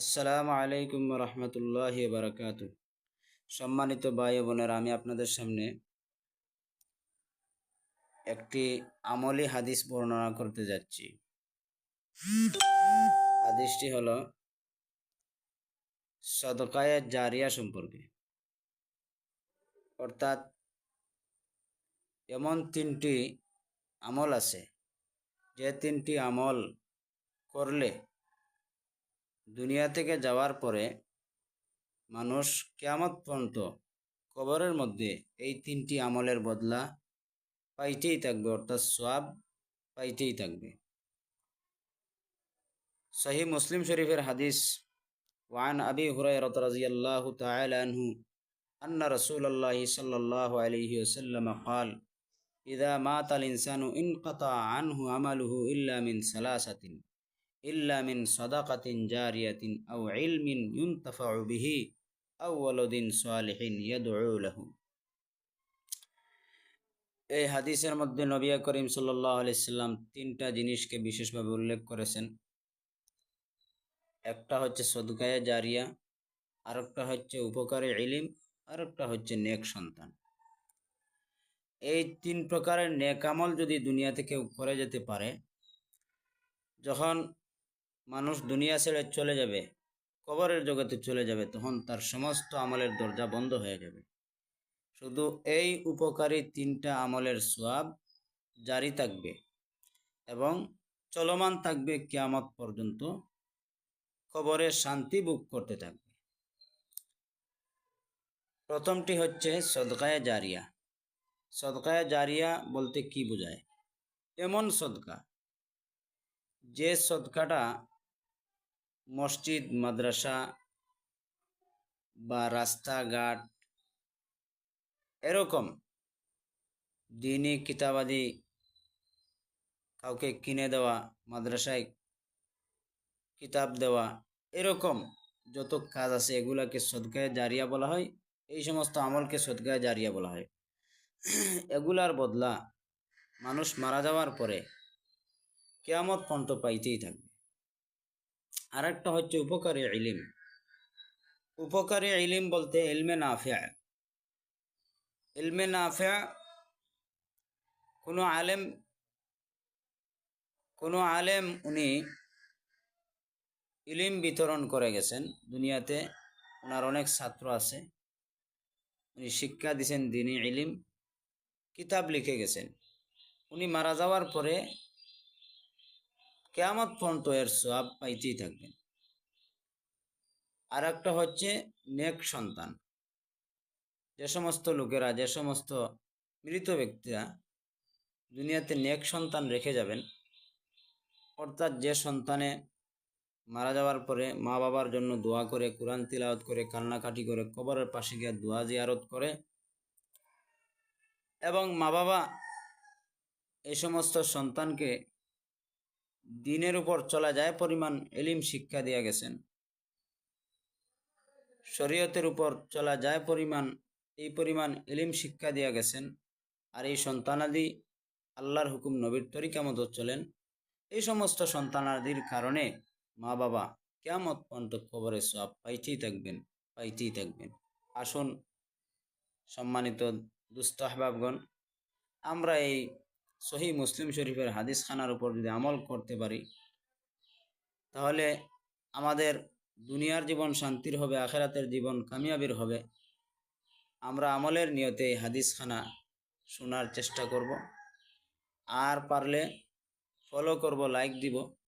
আসসালামু আলাইকুম রহমতুল্লাহ বারকাত সম্মানিত ভাই বোনেরা, আমি আপনাদের সামনে একটি আমলি হাদিস বর্ণনা করতে যাচ্ছি। হাদিসটি হলো সদকায়ে জারিয়া সম্পর্কে। অর্থাৎ এমন তিনটি আমল আছে, যে তিনটি আমল করলে দুনিয়া থেকে যাওয়ার পরে মানুষ কেয়ামত পর্যন্ত কবরের মধ্যে এই তিনটি আমলের বদলা পাইতেই থাকবে অর্থাৎ সোয়াব পাইতেই থাকবে সহি মুসলিম শরীফের হাদিস ওয়ান আবি হুরায়রা রাদিয়াল্লাহু তাআলা আনহু أن رسول الله صلى الله عليه وسلم قال إذا مات الإنسان انقطع عنه عمله إلا من ثلاثة ইল্লামিন সদাকাতিন জারিয়াতিন আউ ইলমিন ইউনতাফাউ বিহি আউ ওয়ালাদিন সালিহিন ইয়াদউ লাহু। এই হাদিসের মধ্যে নবিয়া করিম আলাইহি সাল্লাম তিনটা জিনিসকে বিশেষভাবে উল্লেখ করেছেন। একটা হচ্ছে সদগায়া জারিয়া, আরেকটা হচ্ছে উপকারে ইলিম, আরেকটা হচ্ছে নেক সন্তান। এই তিন প্রকারের নেক আমল যদি দুনিয়া থেকে করে যেতে পারে, যখন মানুষ দুনিয়া ছেড়ে চলে যাবে, কবরের জগতে চলে যাবে, তখন তার সমস্ত আমলের দরজা বন্ধ হয়ে যাবে। শুধু এই উপকারী তিনটা আমলের সোয়াব জারি থাকবে এবং চলমান থাকবে কিয়ামত পর্যন্ত কবরে শান্তি বুক করতে থাকবে। প্রথমটি হচ্ছে সদকায় জারিয়া। সদকায় জারিয়া বলতে কি বোঝায়? এমন সদকা, যে সদকাটা মসজিদ, মাদ্রাসা বা রাস্তাঘাট, এরকম দিনই কিতাবাদি কাউকে কিনে দেওয়া, মাদ্রাসায় কিতাব দেওয়া, এরকম যত কাজ আছে এগুলাকে সদকায় জারিয়া বলা হয়। এই সমস্ত আমলকে সদকায় জারিয়া বলা হয়। এগুলার বদলা মানুষ মারা যাওয়ার পরে কেয়ামত পর্যন্ত পাইতেই থাকবে। আরেকটা হচ্ছে উপকারী ইলিম। উপকারী ইলিম বলতে ইলমে নাফিয়া ইলমে নাফিয়া কোনো আলেম কোনো আলেম উনি ইলিম বিতরণ করে গেছেন দুনিয়াতে, ওনার অনেক ছাত্র আছে। উনি শিক্ষা দিছেন দিনী ইলিম, কিতাব লিখে গেছেন। উনি মারা যাওয়ার পরে কেয়ামত পর্যন্ত এর সব পাইতেই থাকবেন। আর একটা হচ্ছে নেক সন্তান। যে সমস্ত লোকেরা, যে সমস্ত মৃত ব্যক্তিরা দুনিয়াতে নেক সন্তান রেখে যাবেন, অর্থাৎ যে সন্তানে মারা যাওয়ার পরে মা বাবার জন্য দোয়া করে, কোরআন তিলাওয়াত করে, কান্নাকাটি করে, কবরের পাশে গিয়ে দোয়া জিয়ারত করে এবং মা বাবা এই সমস্ত সন্তানকে দিনের উপর চলা যায় পরিমাণ এলিম শিক্ষা দিয়া গেছেন। শরীয়তের উপর চলা যায় পরিমাণ, এই পরিমাণ এলিম শিক্ষা দিয়া গেছেন। আর এই সন্তানাদি আল্লাহর হুকুম নবীর তরিকা মতো চলেন। এই সমস্ত সন্তানাদির কারণে মা বাবা কেমত পর্যন্ত খবরে সব পাইতেই থাকবেন পাইতেই থাকবেন। আসুন সম্মানিত দুস্থ আহবাবগণ, আমরা এই সহি মুসলিম শরীফের হাদিস খানার উপর যদি আমল করতে পারি, তাহলে আমাদের দুনিয়ার জীবন শান্তির হবে, আখেরাতের জীবন কামিয়াবির হবে। আমরা আমলের নিয়তে এই হাদিস খানা শোনার চেষ্টা করব। আর পারলে ফলো করব লাইক দিব।